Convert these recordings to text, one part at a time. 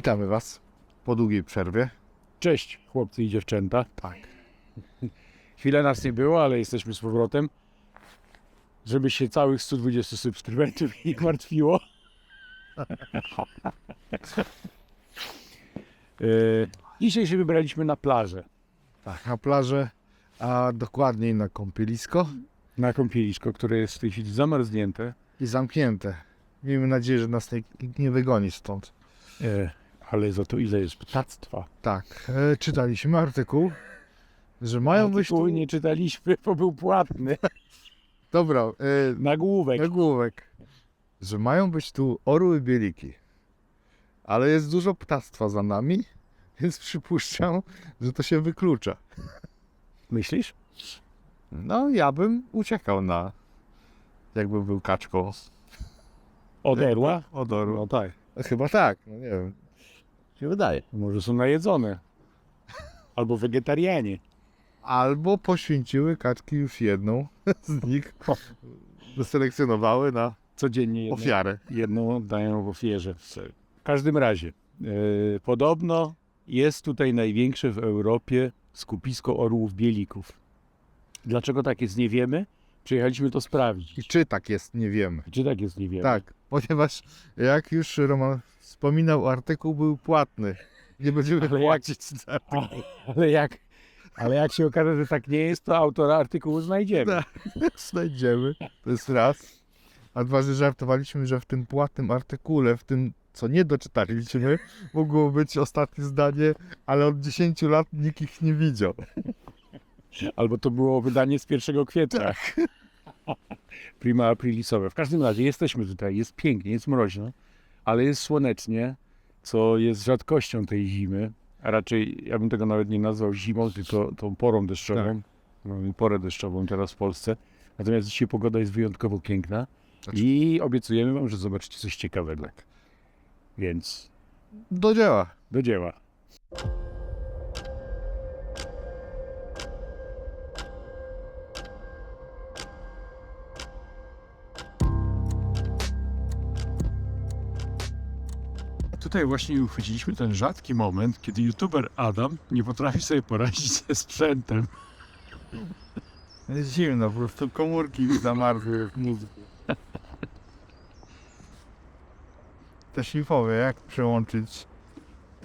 Witamy Was po długiej przerwie. Cześć, chłopcy i dziewczęta. Tak. Chwilę nas nie było, ale jesteśmy z powrotem. Żeby się całych 120 subskrybentów nie martwiło. E, Dzisiaj się wybraliśmy na plażę. Tak, na plażę, a dokładniej na kąpielisko Na kąpielisko, które jest w tej chwili zamarznięte. i zamknięte. Miejmy nadzieję, że nas nie, nie wygoni stąd. E, Ale za to ile jest ptactwa. Tak, e, czytaliśmy artykuł, że mają być Artykułu tu... nie czytaliśmy, bo był płatny. Dobra, e, Nagłówek. nagłówek, że mają być tu orły bieliki. Ale jest dużo ptactwa za nami, więc przypuszczam, że to się wyklucza. Myślisz? No, ja bym uciekał na... Jakby był kaczką Od orła? od orła. No tak. Chyba tak, no nie wiem. Się wydaje. Może są najedzone. Albo wegetarianie. Albo poświęciły kaczki już jedną z nich, wyselekcjonowały na Codziennie jedną, ofiarę. jedną oddają w ofierze. W każdym razie, e, podobno jest tutaj największe w Europie skupisko orłów bielików. Dlaczego tak jest, nie wiemy. Przyjechaliśmy to I sprawdzić. czy tak jest, nie wiemy. Czy tak jest, nie wiemy. Tak, ponieważ jak już Roman wspominał, artykuł był płatny. Nie będziemy Ale jak- płacić za artykuł. Ale jak, ale jak się okaże, że tak nie jest, to autora artykułu znajdziemy. Tak. Znajdziemy. To jest raz. A dwa, że żartowaliśmy, że w tym płatnym artykule, w tym co nie doczytaliśmy, mogło być ostatnie zdanie, ale od 10 lat nikt ich nie widział. Albo to było wydanie z 1 kwietnia. Prima aprilisowe. W każdym razie jesteśmy tutaj, jest pięknie, jest mroźno, ale jest słonecznie, co jest rzadkością tej zimy. A raczej ja bym tego nawet nie nazwał zimą, tylko tą porą deszczową. Mamy porę deszczową teraz w Polsce. Natomiast dzisiaj pogoda jest wyjątkowo piękna Znaczy- i obiecujemy wam, że zobaczycie coś ciekawego. Więc Do dzieła. do dzieła. Tutaj właśnie uchwyciliśmy ten rzadki moment, kiedy youtuber Adam nie potrafi sobie poradzić ze sprzętem. Jest zimno, po prostu komórki zamarzły w mózgu. Też mi powie, jak przełączyć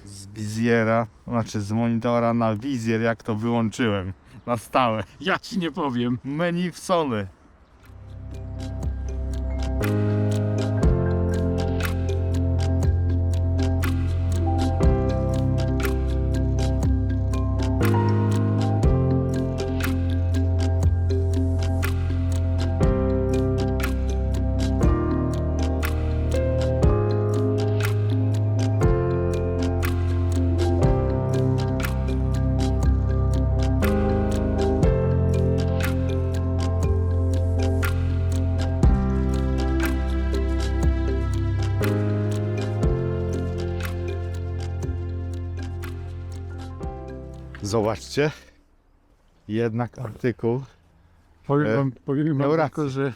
z wizjera, znaczy z monitora na wizjer, jak to wyłączyłem na stałe. Ja ci nie powiem. Menu w Sony. Jednak artykuł. Powiem E, wam, powiem wam tylko, że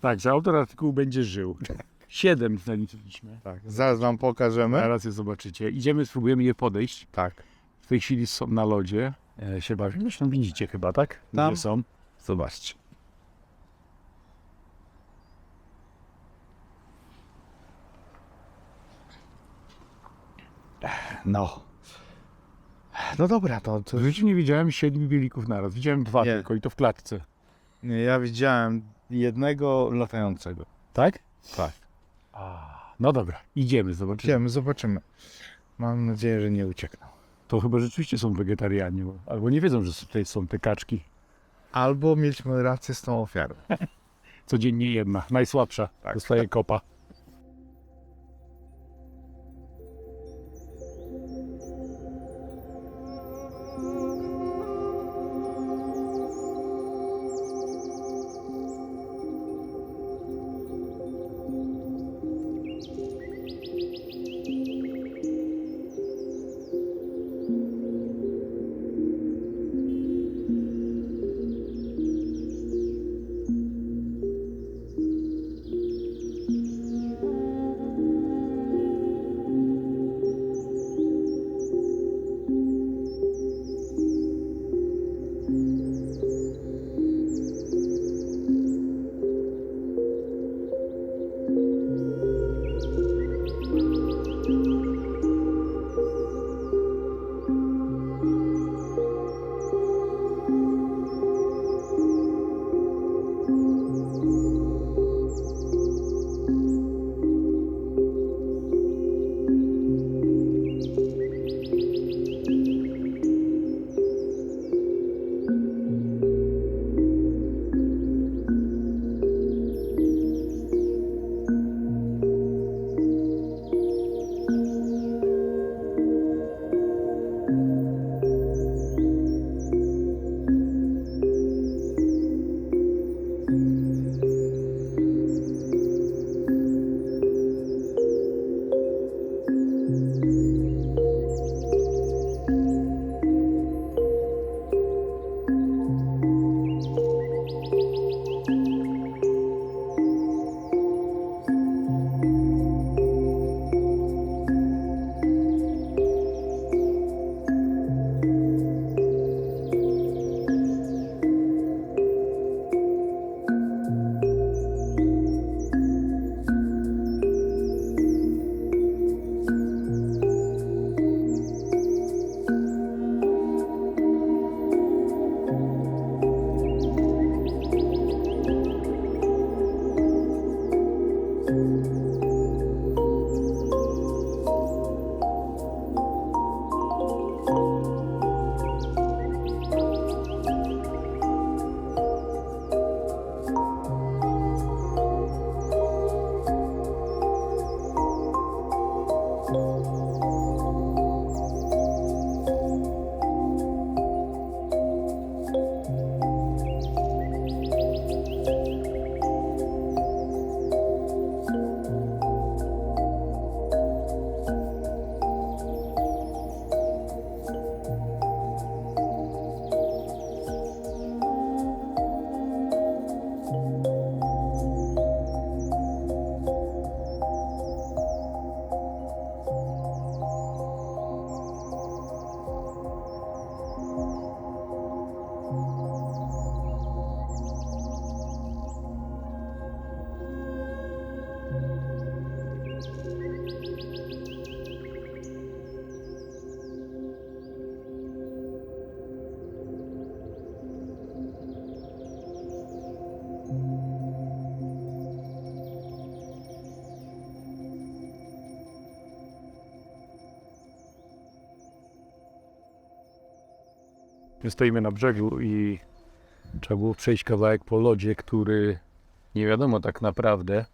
tak, że autor artykułu będzie żył. Siedem zaliczyliśmy. Tak, zaraz wam pokażemy. Zaraz je zobaczycie. Idziemy, spróbujemy je podejść. Tak. W tej chwili są na lodzie. E, się bawią. Zresztą widzicie chyba, tak? Tam. Gdzie są? Zobaczcie. No. No dobra, to, to W życiu nie widziałem siedmiu bielików naraz. Widziałem dwa Nie. tylko i to w klatce. Nie, ja widziałem jednego latającego. Tak? Tak. A, no dobra, idziemy, zobaczymy. Idziemy, zobaczymy. Mam nadzieję, że nie uciekną. To chyba rzeczywiście są wegetarianie, bo, albo nie wiedzą, że tutaj są te kaczki. Albo mieliśmy rację z tą ofiarą. Codziennie jedna, najsłabsza, Tak. dostaje kopa. My stoimy na brzegu i trzeba było przejść kawałek po lodzie, który nie wiadomo tak naprawdę.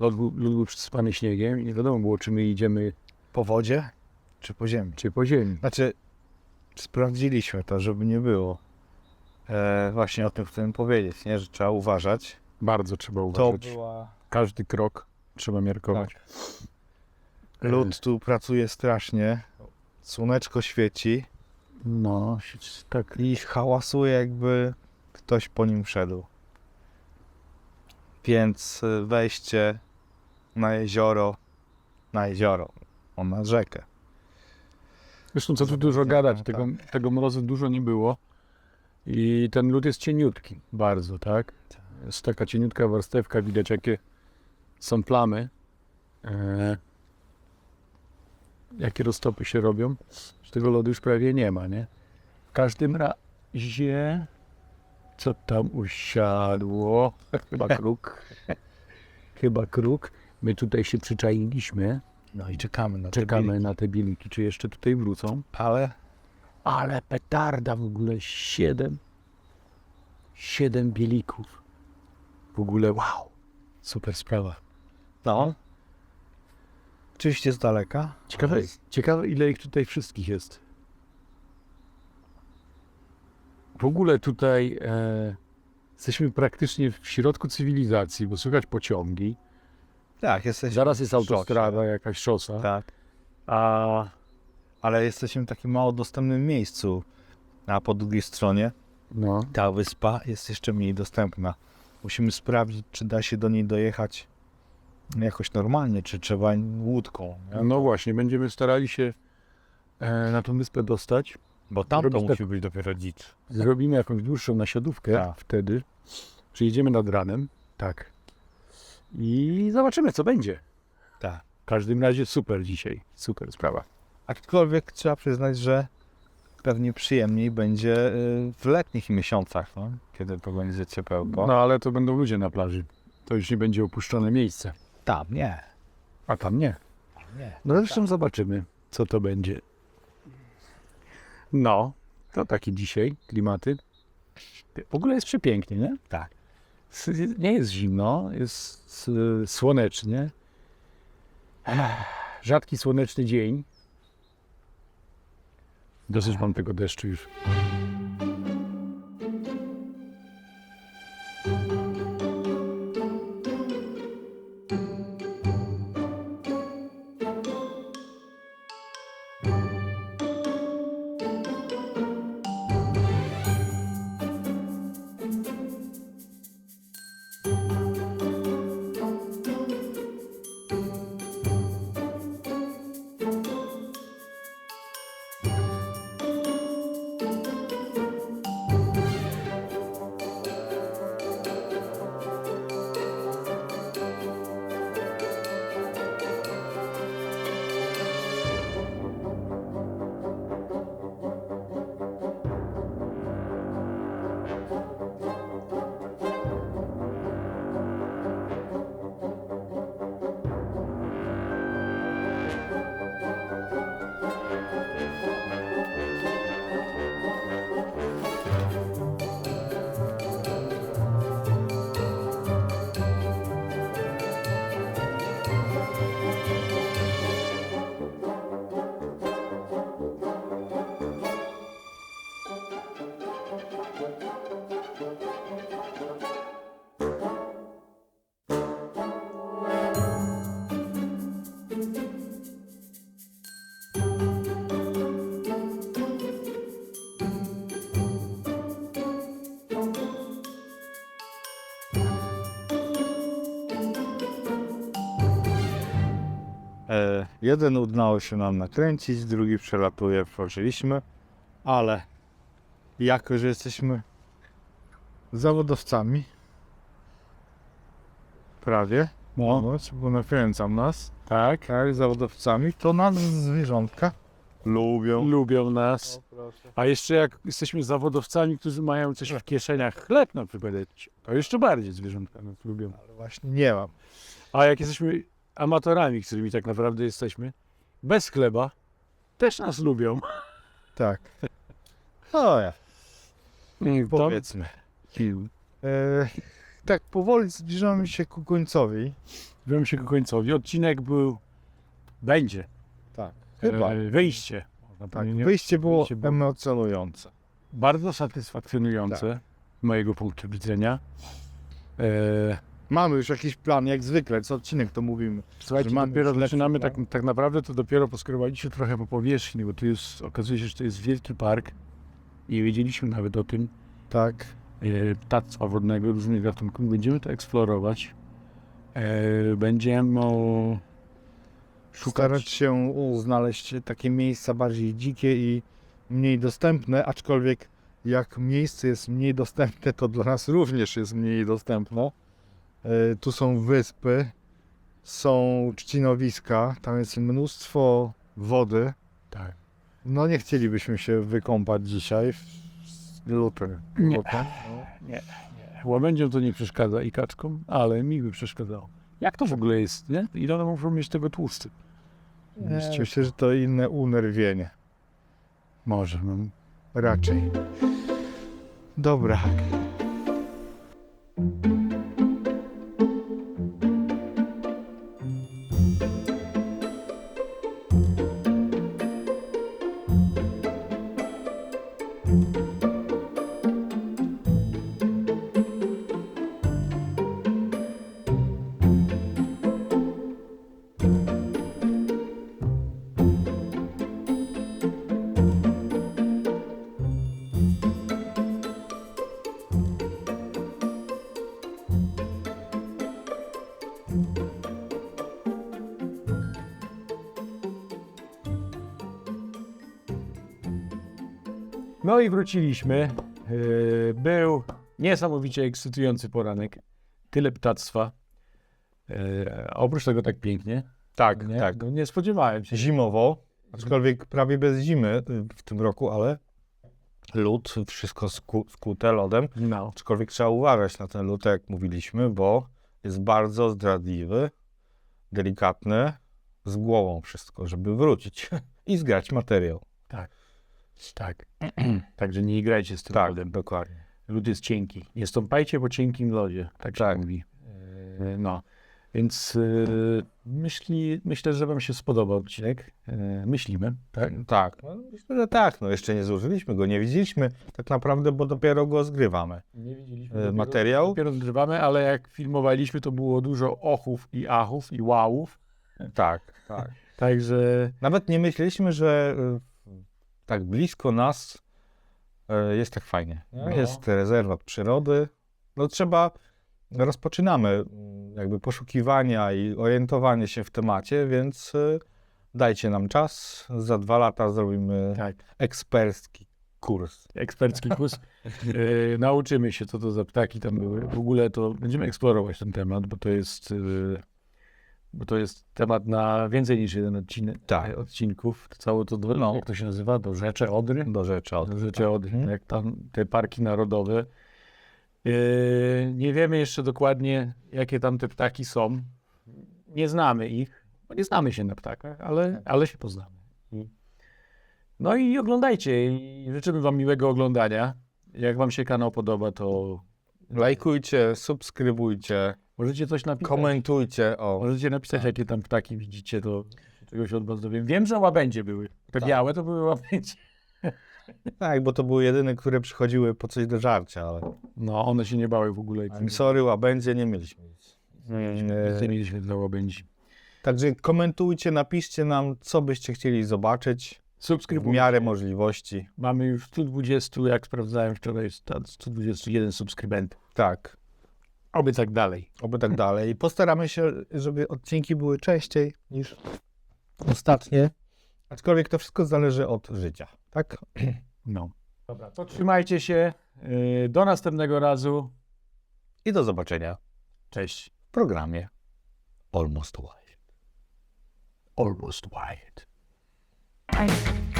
Lód był, lód był przysypany śniegiem i nie wiadomo było, czy my idziemy, Po wodzie czy po ziemi? czy po ziemi. Znaczy, sprawdziliśmy to, żeby nie było. E, właśnie o tym chcę powiedzieć, nie? że trzeba uważać. Bardzo trzeba To uważać. była... Każdy krok trzeba miarkować. Lud tu pracuje strasznie. Słoneczko świeci No, tak. i hałasuje, jakby ktoś po nim szedł. Więc e, wejście na jezioro, na jezioro, on na rzekę. Zresztą co tu dużo gadać, tego, tego mrozu dużo nie było. I ten lód jest cieniutki, bardzo, tak? Jest taka cieniutka warstewka, widać jakie są plamy. E, jakie roztopy się robią. Że tego lodu już prawie nie ma, nie? W każdym razie, co tam usiadło? Chyba kruk. Chyba kruk. My tutaj się przyczailiśmy. No i czekamy na te Czekamy biliki. na te bieliki, czy jeszcze tutaj wrócą. Ale Ale petarda w ogóle, siedem. Siedem bielików. W ogóle wow. Super sprawa. no. Oczywiście z daleka. Ciekawe, ciekawe ile ich tutaj wszystkich jest. W ogóle tutaj e, jesteśmy praktycznie w środku cywilizacji, bo słychać pociągi. Tak, jesteśmy. Zaraz jest autostrada, jakaś szosa. Tak. A Ale jesteśmy w takim mało dostępnym miejscu. A po drugiej stronie no, ta wyspa jest jeszcze mniej dostępna. Musimy sprawdzić, czy da się do niej dojechać jakoś normalnie, czy trzeba łódką. nie? no właśnie, będziemy starali się e, na tą wyspę dostać. Bo tam to musi być dopiero dzicz. Zrobimy jakąś dłuższą nasiadówkę Tak. wtedy. Przyjedziemy nad ranem. Tak. I zobaczymy, co będzie. Tak. W każdym razie super dzisiaj. Super sprawa. Aczkolwiek trzeba przyznać, że pewnie przyjemniej będzie y, w letnich miesiącach, no? kiedy to będzie ciepełko. No ale to będą ludzie na plaży. To już nie będzie opuszczone miejsce. Tam nie. A tam nie. nie. No zresztą zobaczymy, co to będzie. No, to takie dzisiaj klimaty. W ogóle jest przepięknie, nie? Tak. Nie jest zimno, jest słonecznie. Rzadki słoneczny dzień. Dosyć mam tego deszczu już. Jeden udało się nam nakręcić, drugi przelatuje, włożyliśmy, ale jako, że jesteśmy zawodowcami, prawie, No, no, bo nakręcam nas, tak. tak, zawodowcami, to nas zwierzątka lubią. Lubią nas. A jeszcze jak jesteśmy zawodowcami, którzy mają coś w kieszeniach, chleb na przykład, to jeszcze bardziej zwierzątka nas lubią. Ale właśnie nie mam. A jak jesteśmy amatorami, którymi tak naprawdę jesteśmy, bez chleba, też nas lubią. Tak. No ja, powiedzmy. E, tak, powoli zbliżamy się ku końcowi. Zbliżamy się ku końcowi. Odcinek był, będzie, Tak, chyba. e, wyjście. Tak, wyjście było wyjście było- emocjonujące. Bardzo satysfakcjonujące Tak. z mojego punktu widzenia. E, Mamy już jakiś plan, jak zwykle, co odcinek to mówimy. Słuchajcie, mamy dopiero zaczynamy, tak, tak naprawdę to dopiero poskrobaliśmy trochę po powierzchni, bo tu jest, okazuje się, że to jest wielki park. Nie wiedzieliśmy nawet o tym. Tak. E, ptactwa wodnego, różnych gatunków. Będziemy to eksplorować. E, będziemy szukać... Starać się znaleźć takie miejsca bardziej dzikie i mniej dostępne, aczkolwiek jak miejsce jest mniej dostępne, to dla nas również jest mniej dostępne. E, Tu są wyspy, są trzcinowiska, tam jest mnóstwo wody. Tak. No nie chcielibyśmy się wykąpać dzisiaj w lutym. Nie. Potem, Łabędziom to nie przeszkadza i kaczkom, ale mi by przeszkadzało. Jak to w ogóle jest, nie? Ile one muszą mieć tego tłusty? no. Nie, myślę, że to inne unerwienie. Może. No. Raczej. Dobra. No i wróciliśmy. Yy, Był niesamowicie ekscytujący poranek. Tyle ptactwa. A Oprócz tego tak pięknie. Tak, Nie, tak. No, nie spodziewałem się. Zimowo, aczkolwiek prawie bez zimy y, w tym roku, ale lód, wszystko sku, skute lodem. No. Aczkolwiek trzeba uważać na ten lód, tak jak mówiliśmy, bo jest bardzo zdradliwy, delikatny, z głową wszystko, żeby wrócić i zgrać materiał. Tak. Także nie igrajcie z tym Tak, lodem. dokładnie. Lód jest cienki. Nie stąpajcie po cienkim lodzie. Tak się Tak. mówi. Yy, No. Więc yy, myśli, myślę, że wam się spodoba odcinek. Yy, myślimy. Tak? Tak, no, myślę, że tak. No, jeszcze nie zużyliśmy go, nie widzieliśmy tak naprawdę, bo dopiero go zgrywamy. Nie widzieliśmy dopiero- materiał? Dopiero zgrywamy, ale jak filmowaliśmy, to było dużo ochów i achów i wałów. Tak, tak. Także Nawet nie myśleliśmy, że y, tak blisko nas y, jest tak fajnie. nie? No. Jest rezerwat przyrody. No trzeba, rozpoczynamy mm, jakby poszukiwania i orientowanie się w temacie, więc y, dajcie nam czas. Za dwa lata zrobimy tak, ekspercki kurs. ekspercki kurs. Yy, nauczymy się, co to za ptaki tam były. W ogóle to będziemy eksplorować ten temat, bo to jest, yy, bo to jest temat na więcej niż jeden odcinek, Tak. odcinków. Całe to, No. jak to się nazywa? Do Rzecze Odry? Do rzeczy. O, Do Rzeczy Odry, Mhm. jak tam te parki narodowe. Yy, nie wiemy jeszcze dokładnie, jakie tam te ptaki są. Nie znamy ich, bo nie znamy się na ptakach, ale, ale się poznamy. No i oglądajcie i życzymy wam miłego oglądania. Jak wam się kanał podoba, to Lajkujcie, subskrybujcie, możecie coś napisać. komentujcie. O, Możecie napisać, jakie tam ptaki widzicie, to czegoś od was dowiem. Wiem, że łabędzie były. Te Tak. białe to były łabędzie. Tak, bo to były jedyne, które przychodziły po coś do żarcia, ale No, one się nie bały w ogóle. Sorry, łabędzie nie mieliśmy nic. Nie, nie mieliśmy dla łabędzi. Także komentujcie, napiszcie nam, co byście chcieli zobaczyć w Subskrybujcie. miarę możliwości. Mamy już 120, jak sprawdzałem wczoraj, jest ta- 121 subskrybentów. Tak, Oby tak dalej. oby tak dalej. Postaramy się, żeby odcinki były częściej niż ostatnie. Aczkolwiek to wszystko zależy od życia, tak? No. Dobra, to trzymajcie się. Yy, Do następnego razu. I do zobaczenia Cześć. w programie Almost Wild. Almost Wild. I